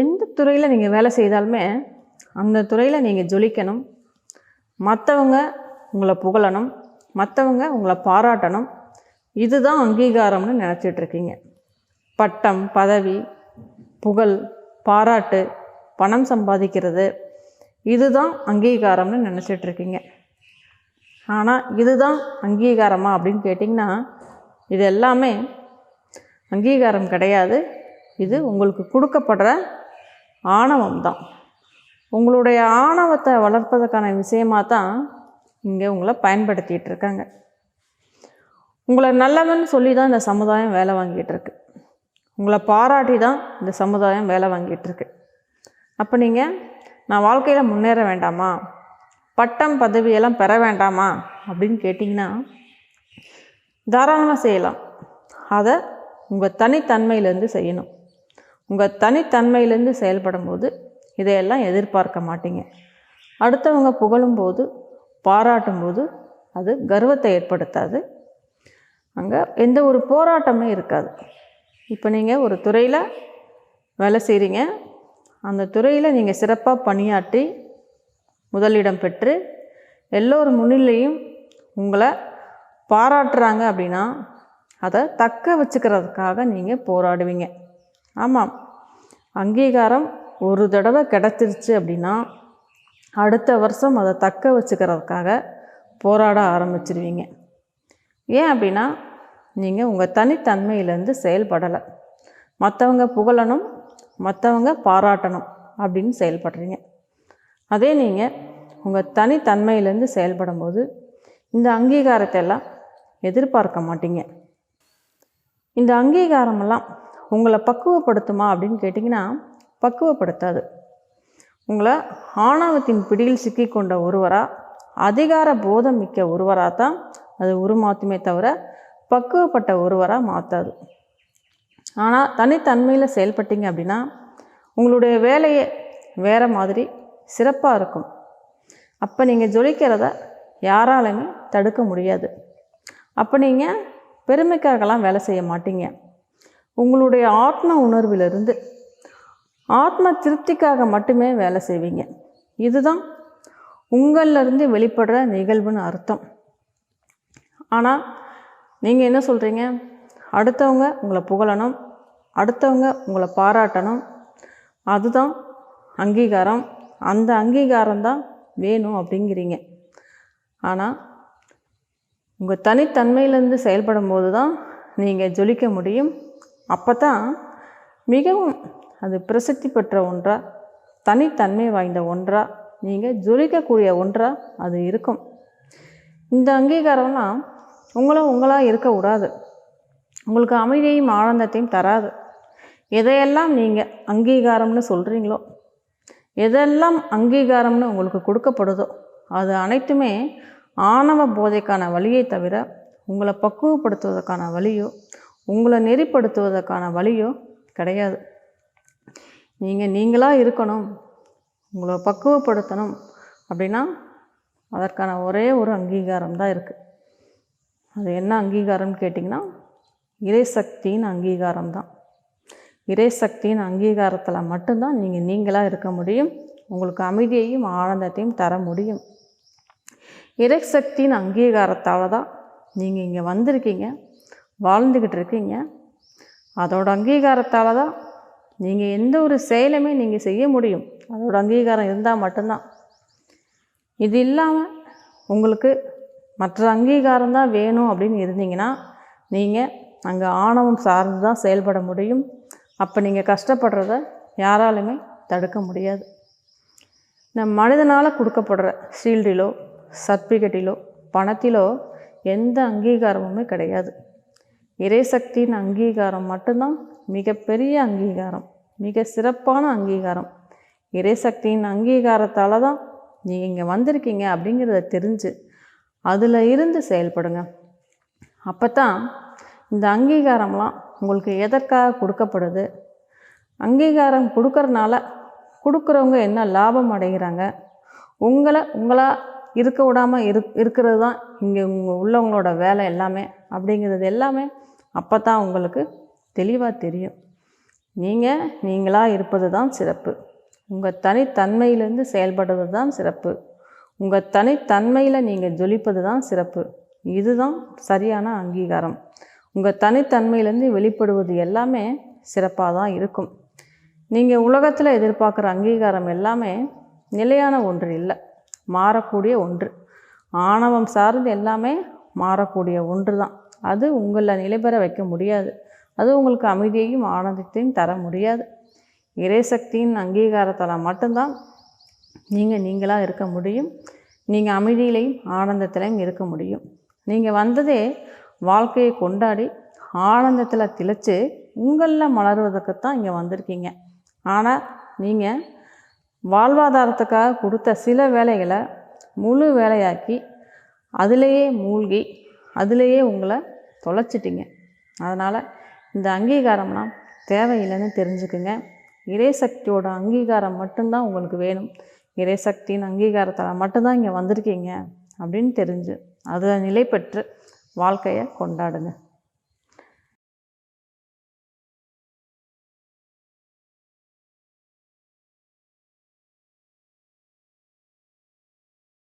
எந்த துறையில் நீங்கள் வேலை செய்தாலுமே அந்த துறையில் நீங்கள் ஜொலிக்கணும். மற்றவங்க உங்களை புகழணும். மற்றவங்க உங்களை பாராட்டணும். இதுதான் அங்கீகாரம்னு நினச்சிட்டு இருக்கீங்க. பட்டம் பதவி புகழ் பாராட்டு பணம் சம்பாதிக்கிறது இதுதான் அங்கீகாரம்னு நினச்சிட்டு இருக்கீங்க. ஆனால் இதுதான் அங்கீகாரமா அப்படின்னு கேட்டிங்கன்னா இது எல்லாமே அங்கீகாரம் கிடையாது. இது உங்களுக்கு கொடுக்கப்படுற ஆணவம் தான். உங்களுடைய ஆணவத்தை வளர்ப்பதற்கான விஷயமாக தான் இங்கே உங்களை பயன்படுத்திகிட்டு இருக்காங்க. உங்களை நல்லவன் சொல்லி தான் இந்த சமுதாயம் வேலை வாங்கிட்டு இருக்கு. உங்களை பாராட்டி தான் இந்த சமுதாயம் வேலை வாங்கிட்டு இருக்கு. அப்போ நீங்கள் நான் வாழ்க்கையில் முன்னேற வேண்டாமா? பட்டம் பதவியெல்லாம் பெற வேண்டாமா? அப்படின்னு கேட்டிங்கன்னா தாராளமாக செய்யலாம். அதை உங்கள் தனித்தன்மையிலேருந்து செய்யணும். உங்கள் தனித்தன்மையிலேருந்து செயல்படும் போது இதையெல்லாம் எதிர்பார்க்க மாட்டீங்க. அடுத்தவங்க புகழும்போது பாராட்டும்போது அது கர்வத்தை ஏற்படுத்தாது. அங்கே எந்த ஒரு போராட்டமே இருக்காது. இப்போ நீங்கள் ஒரு துறையில் வேலை செய்கிறீங்க அந்த துறையில் நீங்கள் சிறப்பாக பணியாற்றி முதலிடம் பெற்று எல்லோர் முன்னிலையும் உங்களை பாராட்டுறாங்க அப்படின்னா அதை தக்க வச்சுக்கிறதுக்காக நீங்கள் போராடுவீங்க. ஆமாம். அங்கீகாரம் ஒரு தடவை கிடச்சிருச்சு அப்படின்னா அடுத்த வருஷம் அதை தக்க வச்சுக்கிறதுக்காக போராட ஆரம்பிச்சிருவீங்க. ஏன் அப்படின்னா நீங்கள் உங்கள் தனித்தன்மையிலேருந்து செயல்படலை. மற்றவங்க புகழணும் மற்றவங்க பாராட்டணும் அப்படின்னு செயல்படுறீங்க. அதே நீங்கள் உங்கள் தனித்தன்மையிலேருந்து செயல்படும் போது இந்த அங்கீகாரத்தை எல்லாம் எதிர்பார்க்க மாட்டீங்க. இந்த அங்கீகாரமெல்லாம் உங்களை பக்குவப்படுத்துமா அப்படின்னு கேட்டிங்கன்னா பக்குவப்படுத்தாது. உங்களை ஆணவத்தின் பிடியில் சிக்கிக்கொண்ட ஒருவராக அதிகார போதம் மிக்க ஒருவராக தான் அது உருமாற்றுமே தவிர பக்குவப்பட்ட ஒருவராக மாற்றாது ஆனால் தனித்தன்மையில் செயல்பட்டீங்க அப்படின்னா உங்களுடைய வேலையே வேறு மாதிரி சிறப்பாக இருக்கும். அப்போ நீங்கள் ஜொலிக்கிறத யாராலையுமே தடுக்க முடியாது. அப்போ நீங்கள் பெருமைக்காகலாம் வேலை செய்ய மாட்டீங்க. உங்களுடைய ஆத்ம உணர்விலிருந்து ஆத்ம திருப்திக்காக மட்டுமே வேலை செய்வீங்க. இதுதான் உங்களிலிருந்து வெளிப்படுற நிகழ்வுன்னு அர்த்தம். ஆனால் நீங்கள் என்ன சொல்கிறீங்க அடுத்தவங்க உங்களை புகழணும் அடுத்தவங்க உங்களை பாராட்டணும். அதுதான் அங்கீகாரம். அந்த அங்கீகாரம் தான் வேணும் அப்படிங்கிறீங்க. ஆனால் உங்கள் தனித்தன்மையிலேருந்து செயல்படும் போது தான் நீங்கள் ஜொலிக்க முடியும் அப்போ தான் மிகவும் அது பிரசித்தி பெற்ற ஒன்றாக தனித்தன்மை வாய்ந்த ஒன்றாக நீங்கள் ஜொலிக்கக்கூடிய ஒன்றாக அது இருக்கும். இந்த அங்கீகாரம்லாம் உங்களை உங்களாக இருக்கக்கூடாது உங்களுக்கு அமைதியையும் ஆனந்தத்தையும் தராது. எதையெல்லாம் நீங்கள் அங்கீகாரம்னு சொல்கிறீங்களோ எதெல்லாம் அங்கீகாரம்னு உங்களுக்கு கொடுக்கப்படுதோ அது அனைத்துமே ஆணவ போதைக்கான வழியை தவிர உங்களை பக்குவப்படுத்துவதற்கான வழியோ உங்களை நெறிப்படுத்துவதற்கான வழியோ கிடையாது. நீங்கள் நீங்களாக இருக்கணும் உங்களை பக்குவப்படுத்தணும் அப்படின்னா அதற்கான ஒரே ஒரு அங்கீகாரம் தான் இருக்குது அது என்ன அங்கீகாரம்னு கேட்டிங்கன்னா இறைசக்தியின் அங்கீகாரம் தான். இறைசக்தியின் அங்கீகாரத்தில் மட்டும்தான் நீங்கள் நீங்களாக இருக்க முடியும் உங்களுக்கு அமைதியையும் ஆனந்தத்தையும் தர முடியும். இறைசக்தியின் அங்கீகாரத்தால் தான் நீங்கள் இங்கே வந்திருக்கீங்க. வாழ்ந்துக்கிட்டு இருக்கீங்க அதோட அங்கீகாரத்தால் தான் நீங்கள் எந்த ஒரு செயலுமே நீங்கள் செய்ய முடியும். அதோட அங்கீகாரம் இருந்தால் மட்டும்தான். இது இல்லாமல் உங்களுக்கு மற்ற அங்கீகாரம் தான் வேணும் அப்படின்னு இருந்தீங்கன்னா நீங்கள் அங்கே ஆணவம் சார்ந்து தான் செயல்பட முடியும். அப்போ நீங்கள் கஷ்டப்படுறத யாராலுமே தடுக்க முடியாது. நம் மனிதனால் கொடுக்கப்படுற ஷீல்டிலோ சர்டிஃபிகேட்டிலோ பணத்திலோ எந்த அங்கீகாரமுமே கிடையாது. இறைசக்தியின் அங்கீகாரம் மட்டும்தான் மிகப்பெரிய அங்கீகாரம் மிக சிறப்பான அங்கீகாரம். இறைசக்தியின் அங்கீகாரத்தால் தான் நீங்கள் இங்கே வந்திருக்கீங்க அப்படிங்கிறத தெரிஞ்சு அதில் இருந்து செயல்படுங்க. அப்போ தான் இந்த அங்கீகாரம்லாம் உங்களுக்கு எதற்காக கொடுக்கப்படுது? அங்கீகாரம் கொடுக்கறனால கொடுக்குறவங்க என்ன லாபம் அடைகிறாங்க? உங்களை உங்களாக இருக்க விடாமல் இரு இருக்கிறது தான் இங்கே உங்கள் உள்ளவங்களோட வேலை எல்லாமே அப்படிங்கிறது எல்லாமே அப்போ தான் உங்களுக்கு தெளிவாக தெரியும். நீங்கள் நீங்களாக இருப்பது தான் சிறப்பு. உங்கள் தனித்தன்மையிலேருந்து செயல்படுவது தான் சிறப்பு. உங்கள் தனித்தன்மையில் நீங்கள் ஜொலிப்பது தான் சிறப்பு. இதுதான் சரியான அங்கீகாரம். உங்கள் தனித்தன்மையிலேருந்து வெளிப்படுவது எல்லாமே சிறப்பாக தான் இருக்கும். நீங்கள் உலகத்தில் எதிர்பார்க்குற அங்கீகாரம் எல்லாமே நிலையான ஒன்று இல்லை மாறக்கூடிய ஒன்று. ஆணவம் சார்ந்து எல்லாமே மாறக்கூடிய ஒன்று தான் அது உங்களை நிலைபெற வைக்க முடியாது. அது உங்களுக்கு அமைதியையும் ஆனந்தத்தையும் தர முடியாது. இறைசக்தியின் அங்கீகாரத்தால் மட்டும்தான் நீங்கள் நீங்களாக இருக்க முடியும். நீங்கள் அமைதியிலையும் ஆனந்தத்திலையும் இருக்க முடியும். நீங்கள் வந்ததே வாழ்க்கையை கொண்டாடி ஆனந்தத்தில் திளைச்சு உங்களில் மலர்வதற்குத்தான் இங்கே வந்திருக்கீங்க. ஆனால் நீங்கள் வாழ்வாதாரத்துக்காக கொடுத்த சில வேலைகளை முழு வேலையாக்கி அதிலேயே மூழ்கி அதிலேயே உங்களை தொலைச்சிட்டிங்க. அதனால் இந்த அங்கீகாரம்லாம் தேவையில்லைன்னு தெரிஞ்சுக்குங்க. இறைசக்தியோட அங்கீகாரம் மட்டும்தான் உங்களுக்கு வேணும். இறைசக்தியின் அங்கீகாரத்தால் மட்டும்தான் இங்கே வந்திருக்கீங்க அப்படின்னு தெரிஞ்சு அதில் நிலை பெற்று வாழ்க்கையை கொண்டாடுங்க.